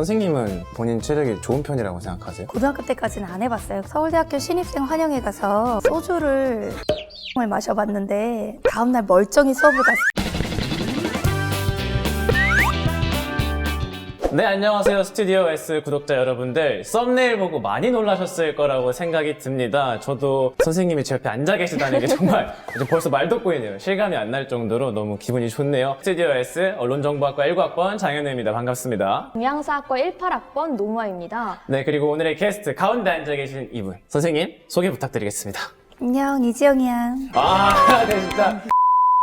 선생님은 본인 체력이 좋은 편이라고 생각하세요? 고등학교 때까지는 안 해봤어요. 서울대학교 신입생 환영회 가서 소주를 을 마셔봤는데 다음날 멀쩡히 수업을 갔어요. 네, 안녕하세요. 스튜디오 S 구독자 여러분들. 썸네일 보고 많이 놀라셨을 거라고 생각이 듭니다. 저도 선생님이 제 옆에 앉아 계시다는 게 정말 이제 벌써 말도 꼬이네요. 실감이 안 날 정도로 너무 기분이 좋네요. 스튜디오 S 언론정보학과 19학번 장현우입니다. 반갑습니다. 동양사학과 18학번 노무아입니다. 네, 그리고 오늘의 게스트 가운데 앉아 계신 이분. 선생님, 소개 부탁드리겠습니다. 안녕 이지영이야. 아, 네, 진짜.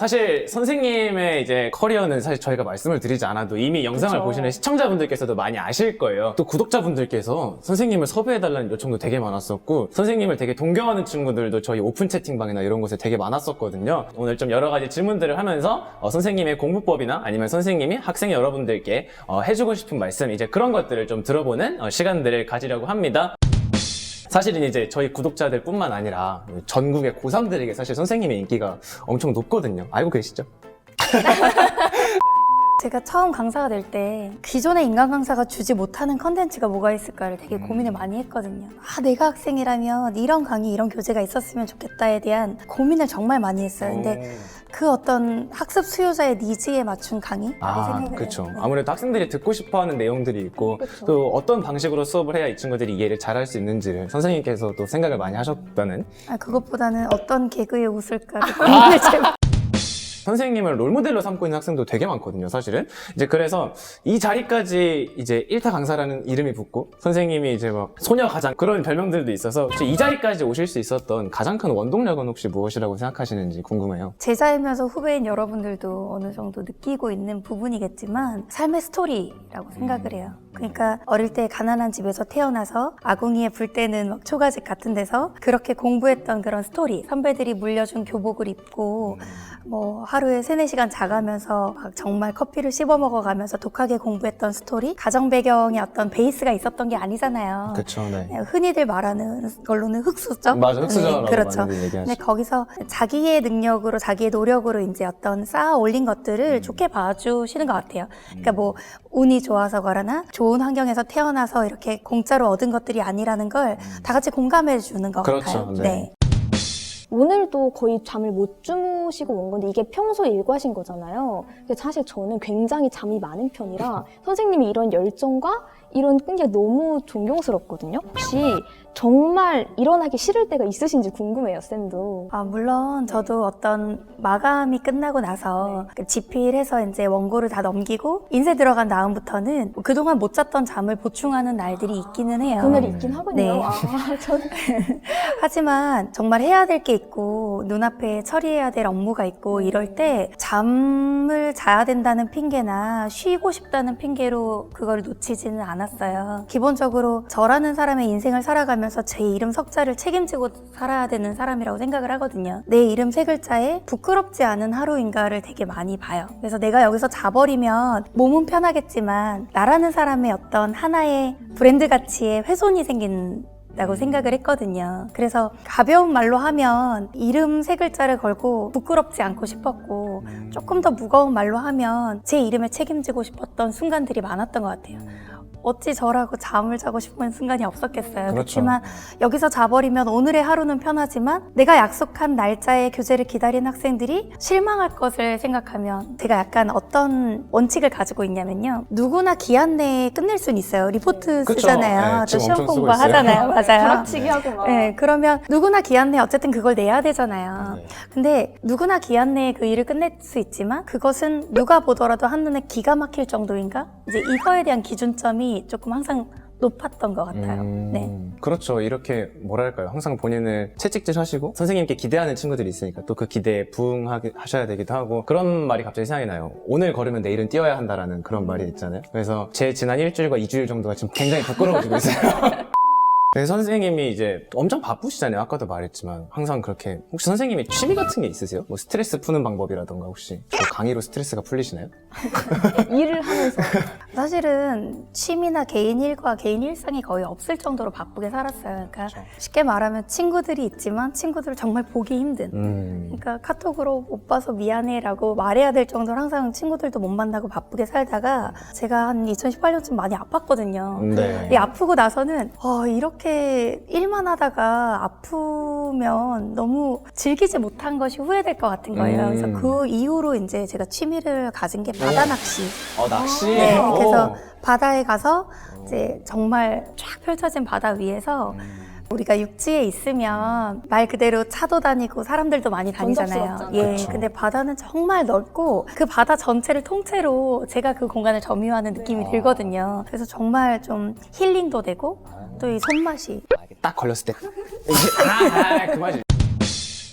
사실 선생님의 이제 커리어는 사실 저희가 말씀을 드리지 않아도 이미 영상을 그쵸. 보시는 시청자분들께서도 많이 아실 거예요. 또 구독자분들께서 선생님을 섭외해달라는 요청도 되게 많았었고 선생님을 되게 동경하는 친구들도 저희 오픈 채팅방이나 이런 곳에 되게 많았었거든요. 오늘 좀 여러 가지 질문들을 하면서 어, 선생님의 공부법이나 아니면 선생님이 학생 여러분들께 어, 해주고 싶은 말씀 이제 그런 것들을 좀 들어보는 어, 시간들을 가지려고 합니다. 사실은 이제 저희 구독자들 뿐만 아니라 전국의 고3들에게 사실 선생님의 인기가 엄청 높거든요. 알고 계시죠? 제가 처음 강사가 될 때 기존의 인간 강사가 주지 못하는 컨텐츠가 뭐가 있을까를 되게 고민을 많이 했거든요. 아 내가 학생이라면 이런 강의 이런 교재가 있었으면 좋겠다에 대한 고민을 정말 많이 했어요. 근데 그 어떤 학습 수요자의 니즈에 맞춘 강의라고 아, 그렇죠. 네. 아무래도 학생들이 듣고 싶어하는 내용들이 있고 그쵸. 또 어떤 방식으로 수업을 해야 이 친구들이 이해를 잘 할 수 있는지를 선생님께서도 생각을 많이 하셨다는 아, 그것보다는 어떤 개그에 웃을까를 고민을 좀 선생님을 롤모델로 삼고 있는 학생도 되게 많거든요, 사실은. 이제 그래서 이 자리까지 이제 1타 강사라는 이름이 붙고 선생님이 이제 막 소녀 가장 그런 별명들도 있어서 혹시 이 자리까지 오실 수 있었던 가장 큰 원동력은 혹시 무엇이라고 생각하시는지 궁금해요. 제자이면서 후배인 여러분들도 어느 정도 느끼고 있는 부분이겠지만 삶의 스토리라고 생각을 해요. 그러니까 어릴 때 가난한 집에서 태어나서 아궁이에 불 때는 막 초가집 같은 데서 그렇게 공부했던 그런 스토리 선배들이 물려준 교복을 입고 뭐 하루에 세네 시간 자가면서 막 정말 커피를 씹어 먹어가면서 독하게 공부했던 스토리 가정 배경에 어떤 베이스가 있었던 게 아니잖아요. 그쵸, 네. 흔히들 말하는 걸로는 흑수저. 맞아, 흑수저라고 네, 그렇죠. 근데 거기서 자기의 능력으로 자기의 노력으로 이제 어떤 쌓아 올린 것들을 음. 좋게 봐주시는 것 같아요. 그러니까 뭐 운이 좋아서 거나 좋은 환경에서 태어나서 이렇게 공짜로 얻은 것들이 아니라는 걸 다 같이 공감해 주는 것 음. 그렇죠, 같아요. 네. 오늘도 거의 잠을 못 주무시고 온 건데 이게 평소 일과신 거잖아요. 근데 사실 저는 굉장히 잠이 많은 편이라 선생님이 이런 열정과 이런 끈기가 너무 존경스럽거든요. 혹시 정말 일어나기 싫을 때가 있으신지 궁금해요, 쌤도. 아, 물론 저도 어떤 마감이 끝나고 나서 그 집필해서 이제 원고를 다 넘기고 인쇄 들어간 다음부터는 그동안 못 잤던 잠을 보충하는 날들이 있기는 해요. 그날이 있긴 하거든요. 네. 아, 저는 하지만 정말 해야 될 게 있고 눈앞에 처리해야 될 업무가 있고 이럴 때 잠을 자야 된다는 핑계나 쉬고 싶다는 핑계로 그걸 놓치지는 않았어요. 기본적으로 저라는 사람의 인생을 살아가면 서 제 이름 석자를 책임지고 살아야 되는 사람이라고 생각을 하거든요. 내 이름 세 글자에 부끄럽지 않은 하루인가를 되게 많이 봐요. 그래서 내가 여기서 자버리면 몸은 편하겠지만 나라는 사람의 어떤 하나의 브랜드 가치에 훼손이 생긴 라고 생각을 했거든요. 그래서 가벼운 말로 하면 이름 세 글자를 걸고 부끄럽지 않고 싶었고 조금 더 무거운 말로 하면 제 이름에 책임지고 싶었던 순간들이 많았던 것 같아요. 어찌 저라고 잠을 자고 싶은 순간이 없었겠어요. 그렇죠. 그렇지만 여기서 자버리면 오늘의 하루는 편하지만 내가 약속한 날짜에 교재를 기다린 학생들이 실망할 것을 생각하면 제가 약간 어떤 원칙을 가지고 있냐면요. 누구나 기한 내에 끝낼 수는 있어요. 리포트 그쵸. 쓰잖아요. 네, 또 시험 엄청 쓰고 공부 있어요. 하잖아요. 맞아요. 벼락치기 하고 막. 네, 그러면 누구나 기한 내에 어쨌든 그걸 내야 되잖아요. 네. 근데 누구나 기한 내에 그 일을 끝낼 수 있지만 그것은 누가 보더라도 한눈에 기가 막힐 정도인가? 이제 이거에 대한 기준점이 조금 항상 높았던 것 같아요. 음, 네. 그렇죠. 이렇게 뭐랄까요. 항상 본인을 채찍질 하시고 선생님께 기대하는 친구들이 있으니까 또 그 기대에 부응하셔야 되기도 하고 그런 말이 갑자기 생각이 나요. 오늘 걸으면 내일은 뛰어야 한다라는 그런 말이 있잖아요. 그래서 제 지난 일주일과 이주일 정도가 지금 굉장히 부끄러워지고 있어요. 네, 선생님이 이제 엄청 바쁘시잖아요. 아까도 말했지만 항상 그렇게 혹시 선생님이 취미 같은 게 있으세요? 뭐 스트레스 푸는 방법이라던가 혹시 뭐 강의로 스트레스가 풀리시나요? 일을 하면서 사실은 취미나 개인 일과 개인 일상이 거의 없을 정도로 바쁘게 살았어요. 그러니까. 쉽게 말하면 친구들이 있지만 친구들을 정말 보기 힘든. 음. 그러니까 카톡으로 못 봐서 미안해라고 말해야 될 정도로 항상 친구들도 못 만나고 바쁘게 살다가 제가 한 2018년쯤 많이 아팠거든요. 네. 이 아프고 나서는 어, 이렇게 일만 하다가 아프면 너무 즐기지 못한 것이 후회될 것 같은 거예요. 음. 그래서 그 이후로 이제 제가 취미를 가진 게 바다 낚시. 어, 낚시. 네, 오. 그래서 바다에 가서 이제 정말 쫙 펼쳐진 바다 위에서 우리가 육지에 있으면 말 그대로 차도 다니고 사람들도 많이 다니잖아요. 예, 그쵸. 근데 바다는 정말 넓고 그 바다 전체를 통째로 제가 그 공간을 점유하는 느낌이 네. 들거든요. 그래서 정말 좀 힐링도 되고 또 이 손맛이 아, 딱 걸렸을 때. 이게, 아, 아, 그 맛이.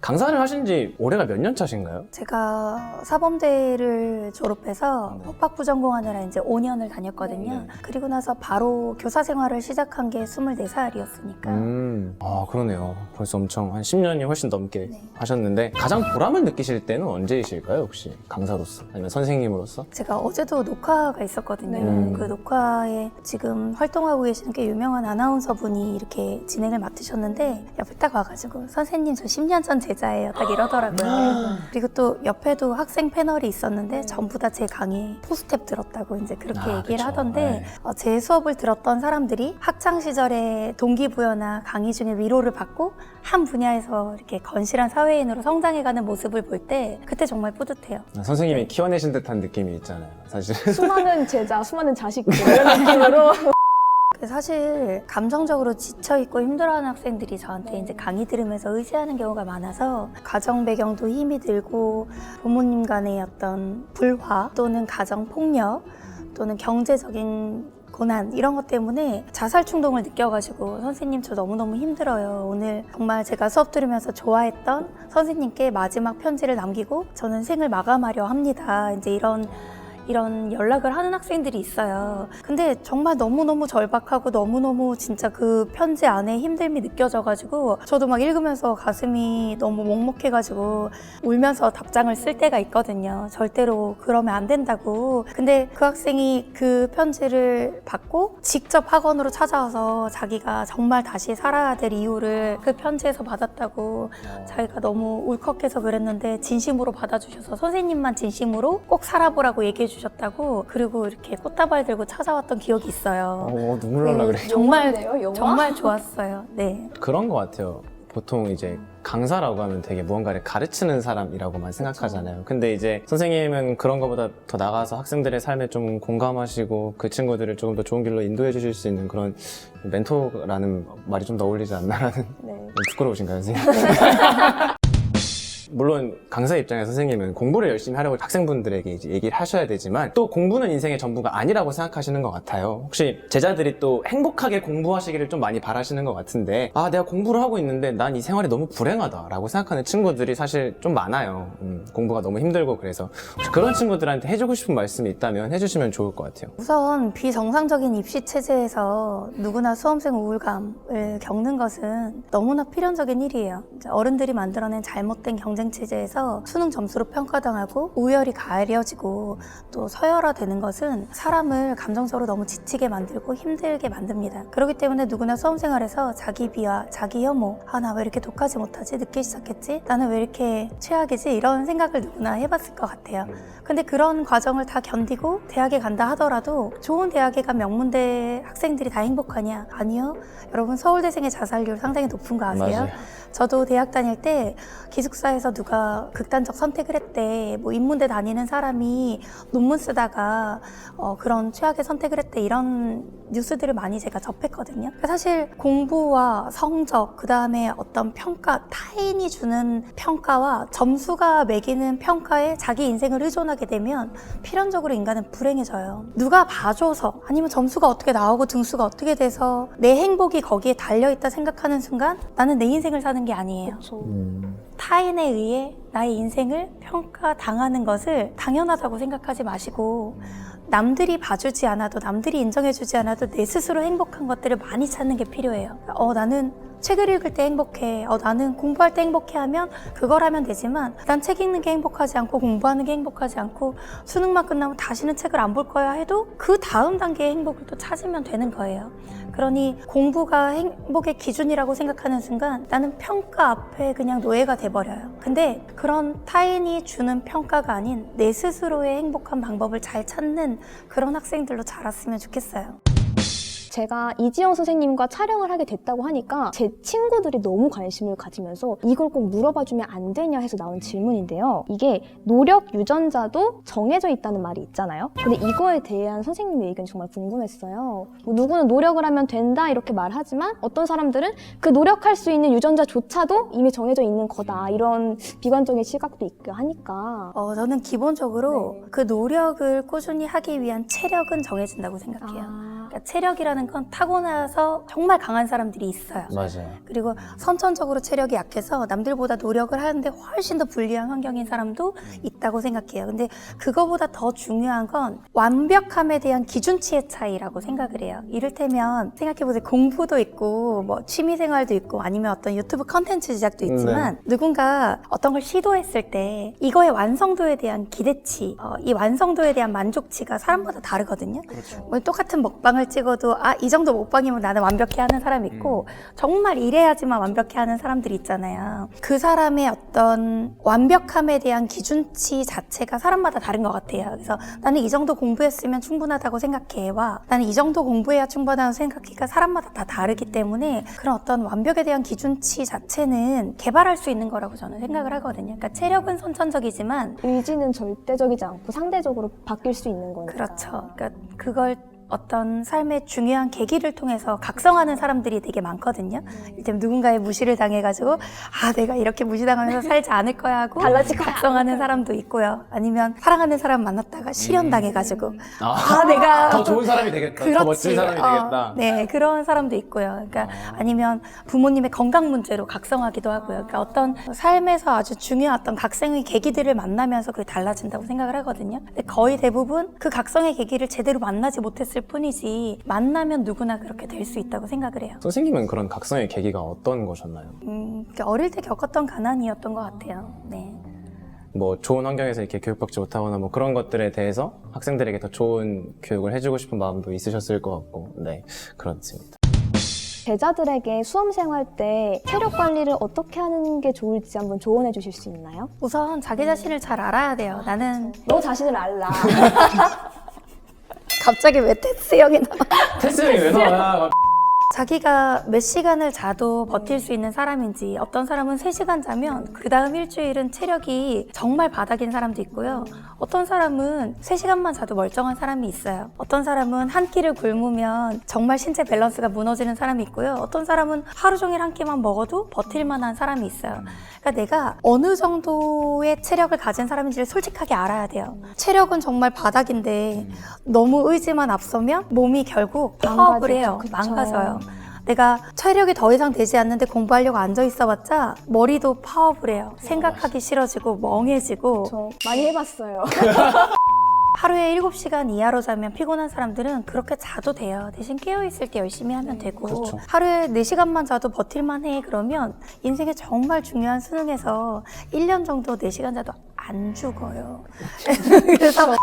강사를 하신 지 올해가 몇 년 차신가요? 제가 사범대를 졸업해서 네. 법학부 전공하느라 이제 5년을 다녔거든요. 네. 그리고 나서 바로 교사 생활을 시작한 게 24살이었으니까 음, 아, 그러네요. 벌써 엄청 한 10년이 훨씬 넘게 네. 하셨는데, 가장 보람을 느끼실 때는 언제이실까요, 혹시? 강사로서? 아니면 선생님으로서? 제가 어제도 녹화가 있었거든요. 네. 그 녹화에 지금 활동하고 계시는 꽤 유명한 아나운서 분이 이렇게 진행을 맡으셨는데 옆에 딱 와가지고 선생님 저 10년 전 제자예요. 딱 이러더라고요. 그리고 또 옆에도 학생 패널이 있었는데 전부 다 제 강의 포스텝 들었다고 이제 그렇게 아, 얘기를 그쵸. 하던데 네. 어, 제 수업을 들었던 사람들이 학창 시절에 동기부여나 강의 중에 위로를 받고 한 분야에서 이렇게 건실한 사회인으로 성장해가는 모습을 볼 때 그때 정말 뿌듯해요. 선생님이 키워내신 듯한 느낌이 있잖아요, 사실. 수많은 제자, 수많은 자식들 이런 느낌으로 사실 감정적으로 지쳐 있고 힘들어하는 학생들이 저한테 이제 강의 들으면서 의지하는 경우가 많아서 가정 배경도 힘이 들고 부모님 간의 어떤 불화 또는 가정 폭력 또는 경제적인 고난 이런 것 때문에 자살 충동을 느껴가지고 선생님 저 너무너무 힘들어요. 오늘 정말 제가 수업 들으면서 좋아했던 선생님께 마지막 편지를 남기고 저는 생을 마감하려 합니다. 이제 이런 이런 연락을 하는 학생들이 있어요. 근데 정말 너무너무 절박하고 너무너무 진짜 그 편지 안에 힘듦이 느껴져가지고 저도 막 읽으면서 가슴이 너무 먹먹해가지고 울면서 답장을 쓸 때가 있거든요. 절대로 그러면 안 된다고. 근데 그 학생이 그 편지를 받고 직접 학원으로 찾아와서 자기가 정말 다시 살아야 될 이유를 그 편지에서 받았다고 자기가 너무 울컥해서 그랬는데 진심으로 받아주셔서 선생님만 진심으로 꼭 살아보라고 얘기해 주셨 다고 그리고 이렇게 꽃다발 들고 찾아왔던 기억이 있어요. 어, 눈물 날라 그래. 정말 영화인데요, 영화? 정말 좋았어요. 네. 그런 것 같아요. 보통 이제 강사라고 하면 되게 무언가를 가르치는 사람이라고만 생각하잖아요. 근데 이제 선생님은 그런 것보다 더 나가서 학생들의 삶에 좀 공감하시고 그 친구들을 조금 더 좋은 길로 인도해 주실 수 있는 그런 멘토라는 말이 좀 더 어울리지 않나라는 네. 부끄러우신가요, 선생님? 물론 강사 입장에서 선생님은 공부를 열심히 하려고 학생분들에게 이제 얘기를 하셔야 되지만 또 공부는 인생의 전부가 아니라고 생각하시는 것 같아요. 혹시 제자들이 또 행복하게 공부하시기를 좀 많이 바라시는 것 같은데 아 내가 공부를 하고 있는데 난 이 생활이 너무 불행하다라고 생각하는 친구들이 사실 좀 많아요. 음, 공부가 너무 힘들고 그래서 그런 친구들한테 해주고 싶은 말씀이 있다면 해주시면 좋을 것 같아요. 우선 비정상적인 입시 체제에서 누구나 수험생 우울감을 겪는 것은 너무나 필연적인 일이에요. 어른들이 만들어낸 잘못된 경쟁 체제에서 수능 점수로 평가당하고 우열이 가려지고 또 서열화되는 것은 사람을 감정적으로 너무 지치게 만들고 힘들게 만듭니다. 그렇기 때문에 누구나 수험생활에서 자기 비하, 자기 혐오, 아 나 왜 이렇게 독하지 못하지? 늦게 시작했지? 나는 왜 이렇게 최악이지? 이런 생각을 누구나 해봤을 것 같아요. 근데 그런 과정을 다 견디고 대학에 간다 하더라도 좋은 대학에 간 명문대 학생들이 다 행복하냐? 아니요. 여러분 서울대생의 자살률 상당히 높은 거 아세요? 맞아요. 저도 대학 다닐 때 기숙사에서 누가 극단적 선택을 했대. 뭐 인문대 다니는 사람이 논문 쓰다가 어, 그런 최악의 선택을 했대. 이런 뉴스들을 많이 제가 접했거든요. 사실 공부와 성적, 그 다음에 어떤 평가, 타인이 주는 평가와 점수가 매기는 평가에 자기 인생을 의존하게 되면 필연적으로 인간은 불행해져요. 누가 봐줘서 아니면 점수가 어떻게 나오고 등수가 어떻게 돼서 내 행복이 거기에 달려있다 생각하는 순간 나는 내 인생을 사는 게 아니에요. 그렇죠. 음, 타인에 의해 나의 인생을 평가당하는 것을 당연하다고 생각하지 마시고 남들이 봐주지 않아도 남들이 인정해주지 않아도 내 스스로 행복한 것들을 많이 찾는 게 필요해요. 어 나는 책을 읽을 때 행복해. 어 나는 공부할 때 행복해 하면 그걸 하면 되지만 난 책 읽는 게 행복하지 않고 공부하는 게 행복하지 않고 수능만 끝나면 다시는 책을 안 볼 거야 해도 그 다음 단계의 행복을 또 찾으면 되는 거예요. 그러니 공부가 행복의 기준이라고 생각하는 순간 나는 평가 앞에 그냥 노예가 돼버려요. 근데 그런 타인이 주는 평가가 아닌 내 스스로의 행복한 방법을 잘 찾는 그런 학생들로 자랐으면 좋겠어요. 제가 이지영 선생님과 촬영을 하게 됐다고 하니까 제 친구들이 너무 관심을 가지면서 이걸 꼭 물어봐 주면 안 되냐 해서 나온 질문인데요. 이게 노력 유전자도 정해져 있다는 말이 있잖아요. 근데 이거에 대한 선생님의 의견이 정말 궁금했어요. 뭐 누구는 노력을 하면 된다 이렇게 말하지만 어떤 사람들은 그 노력할 수 있는 유전자조차도 이미 정해져 있는 거다 이런 비관적인 시각도 있고 하니까 어, 저는 기본적으로 네. 그 노력을 꾸준히 하기 위한 체력은 정해진다고 생각해요. 아, 그러니까 체력이라는 건 타고나서 정말 강한 사람들이 있어요. 맞아요. 그리고 선천적으로 체력이 약해서 남들보다 노력을 하는데 훨씬 더 불리한 환경인 사람도 있다고 생각해요. 근데 그거보다 더 중요한 건 완벽함에 대한 기준치의 차이라고 생각을 해요. 이를테면 생각해보세요. 공부도 있고 뭐 취미생활도 있고 아니면 어떤 유튜브 컨텐츠 제작도 있지만 누군가 어떤 걸 시도했을 때 이거의 완성도에 대한 기대치, 어, 이 완성도에 대한 만족치가 사람마다 다르거든요. 그렇죠. 뭐 똑같은 먹방을 찍어도 아 이 정도 먹방이면 나는 완벽해 하는 사람이 있고 정말 이래야지만 완벽해 하는 사람들이 있잖아요. 그 사람의 어떤 완벽함에 대한 기준치 자체가 사람마다 다른 것 같아요. 그래서 나는 이 정도 공부했으면 충분하다고 생각해와 나는 이 정도 공부해야 충분하다고 생각하기가 사람마다 다 다르기 때문에 그런 어떤 완벽에 대한 기준치 자체는 개발할 수 있는 거라고 저는 생각을 하거든요. 그러니까 체력은 선천적이지만 의지는 절대적이지 않고 상대적으로 바뀔 수 있는 거니까. 그렇죠. 그러니까 그걸 어떤 삶의 중요한 계기를 통해서 각성하는 사람들이 되게 많거든요. 일단 누군가의 무시를 당해가지고 아 내가 이렇게 무시당하면서 살지 않을 거야 하고 달라질 거야. 각성하는 사람도 있고요. 아니면 사랑하는 사람 만났다가 실현 당해가지고 아, 아 내가 더 좋은 사람이 되겠다. 더 멋진 사람이 어, 되겠다. 네, 그런 사람도 있고요. 그러니까 아니면 부모님의 건강 문제로 각성하기도 하고요. 그러니까 어떤 삶에서 아주 중요한 어떤 각성의 계기들을 만나면서 그게 달라진다고 생각을 하거든요. 근데 거의 대부분 그 각성의 계기를 제대로 만나지 못했을 뿐이지 만나면 누구나 그렇게 될 수 있다고 생각을 해요. 선생님은 그런 각성의 계기가 어떤 거셨나요? 음, 그러니까 어릴 때 겪었던 가난이었던 것 같아요. 네. 뭐 좋은 환경에서 이렇게 교육받지 못하거나 뭐 그런 것들에 대해서 학생들에게 더 좋은 교육을 해주고 싶은 마음도 있으셨을 것 같고, 네, 그렇습니다. 제자들에게 수험 생활 때 체력 관리를 어떻게 하는 게 좋을지 한번 조언해 주실 수 있나요? 우선 자기 자신을 잘 알아야 돼요. 나는 너 자신을 알라. 갑자기 왜 테스 형이 나와? 테스 형이 왜 나와? 자기가 몇 시간을 자도 버틸 수 있는 사람인지 어떤 사람은 3시간 자면 그 다음 일주일은 체력이 정말 바닥인 사람도 있고요. 어떤 사람은 3시간만 자도 멀쩡한 사람이 있어요. 어떤 사람은 한 끼를 굶으면 정말 신체 밸런스가 무너지는 사람이 있고요. 어떤 사람은 하루 종일 한 끼만 먹어도 버틸 만한 사람이 있어요. 그러니까 내가 어느 정도의 체력을 가진 사람인지를 솔직하게 알아야 돼요. 체력은 정말 바닥인데 너무 의지만 앞서면 몸이 결국 파업을 해요. 망가져요. 내가 체력이 더 이상 되지 않는데 공부하려고 앉아 있어봤자 머리도 파업을 해요. 생각하기 싫어지고 멍해지고 저 많이 해봤어요. 하루에 7시간 이하로 자면 피곤한 사람들은 그렇게 자도 돼요. 대신 깨어있을 때 열심히 하면 되고 그렇죠. 하루에 4시간만 자도 버틸만 해 그러면 인생의 정말 중요한 수능에서 1년 정도 4시간 자도 안 죽어요. 그래서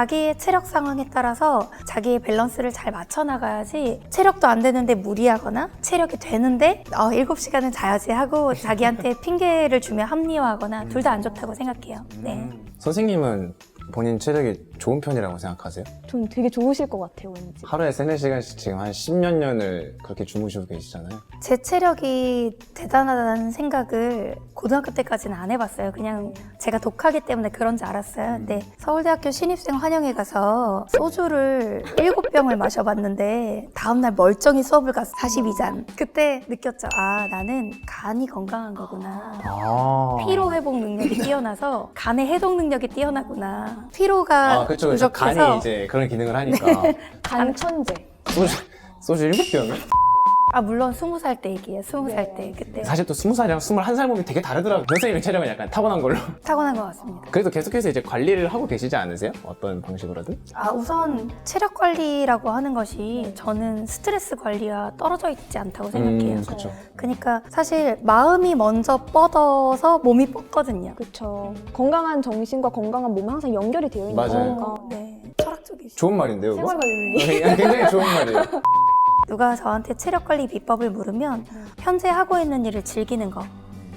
자기의 체력 상황에 따라서 자기의 밸런스를 잘 맞춰 나가야지 체력도 안 되는데 무리하거나 체력이 되는데 어, 7시간은 자야지 하고 자기한테 핑계를 주며 합리화하거나 둘 다 안 좋다고 생각해요. 네. 선생님은 본인 체력이 좋은 편이라고 생각하세요? 전 되게 좋으실 것 같아요, 왠지. 하루에 3, 4시간씩 지금 한 10몇 년을 그렇게 주무시고 계시잖아요. 제 체력이 대단하다는 생각을 고등학교 때까지는 안 해봤어요. 그냥 제가 독하기 때문에 그런지 알았어요. 근데 서울대학교 신입생 환영회 가서 소주를 7병을 마셔봤는데 다음날 멀쩡히 수업을 가서 42잔. 그때 느꼈죠. 아, 나는 간이 건강한 거구나. 아. 피로 회복 능력이 뛰어나서 간의 해독 능력이 뛰어나구나. 피로가 아, 그렇죠. 부족해서 간이 이제 그런 기능을 하니까. 간 천재. 소주, 소주 7병을? 아 물론 스무 살 때 얘기예요. 스무 살 네. 때 그때 사실 또 20살이랑 21살 몸이 되게 다르더라고요. 선생님의 체력은 약간 타고난 걸로. 타고난 것 같습니다. 그래도 계속해서 이제 관리를 하고 계시지 않으세요? 어떤 방식으로든? 아 우선 체력 관리라고 하는 것이 저는 스트레스 관리와 떨어져 있지 않다고 생각해요. 음, 그쵸. 그러니까 사실 마음이 먼저 뻗어서 몸이 뻗거든요. 그렇죠. 건강한 정신과 건강한 몸은 항상 연결이 되어 있는 맞아요. 거니까. 어, 네. 철학적이죠. 좋은 말인데요, 이거? 생활 관리. 어, 굉장히 좋은 말이에요. 누가 저한테 체력 관리 비법을 물으면 현재 하고 있는 일을 즐기는 거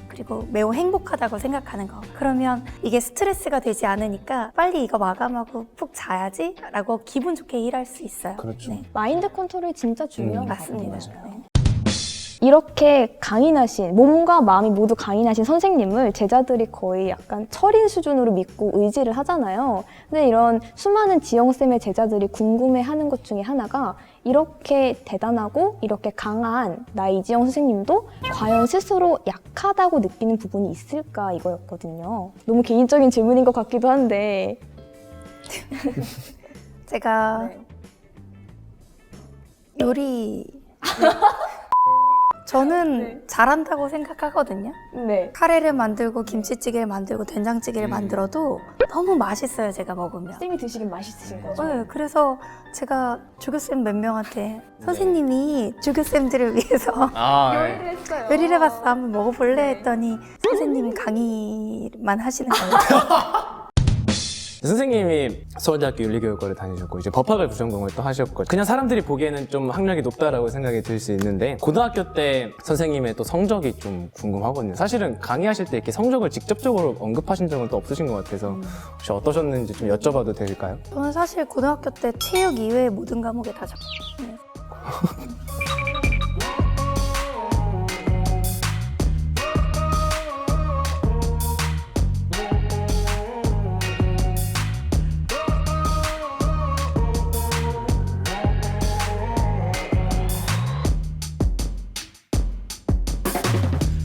그리고 매우 행복하다고 생각하는 거 그러면 이게 스트레스가 되지 않으니까 빨리 이거 마감하고 푹 자야지 라고 기분 좋게 일할 수 있어요 그렇죠. 네, 마인드 컨트롤이 진짜 중요한 음, 것 맞습니다. 네. 이렇게 강인하신 몸과 마음이 모두 강인하신 선생님을 제자들이 거의 약간 철인 수준으로 믿고 의지를 하잖아요. 근데 이런 수많은 지영 쌤의 제자들이 궁금해하는 것 중에 하나가 이렇게 대단하고 이렇게 강한 나 이지영 선생님도 과연 스스로 약하다고 느끼는 부분이 있을까 이거였거든요. 너무 개인적인 질문인 것 같기도 한데. 제가 요리 저는 잘한다고 생각하거든요 네. 카레를 만들고 김치찌개를 만들고 된장찌개를 만들어도 너무 맛있어요 제가 먹으면 쌤이 드시긴 맛있으신 거죠? 네, 그래서 제가 조교쌤 몇 명한테 선생님이 조교쌤들을 위해서 아, 네. 했어요. 요리를 해봤어 한번 먹어볼래 했더니 선생님이 강의만 하시는 거예요. 선생님이 서울대학교 윤리교육과를 다니셨고 이제 법학을 부전공을 또 하셨고 그냥 사람들이 보기에는 좀 학력이 높다라고 생각이 들 수 있는데 고등학교 때 선생님의 또 성적이 좀 궁금하거든요. 사실은 강의하실 때 이렇게 성적을 직접적으로 언급하신 적은 또 없으신 것 같아서 혹시 어떠셨는지 좀 여쭤봐도 될까요? 저는 사실 고등학교 때 체육 이외의 모든 과목에 다 적. 네.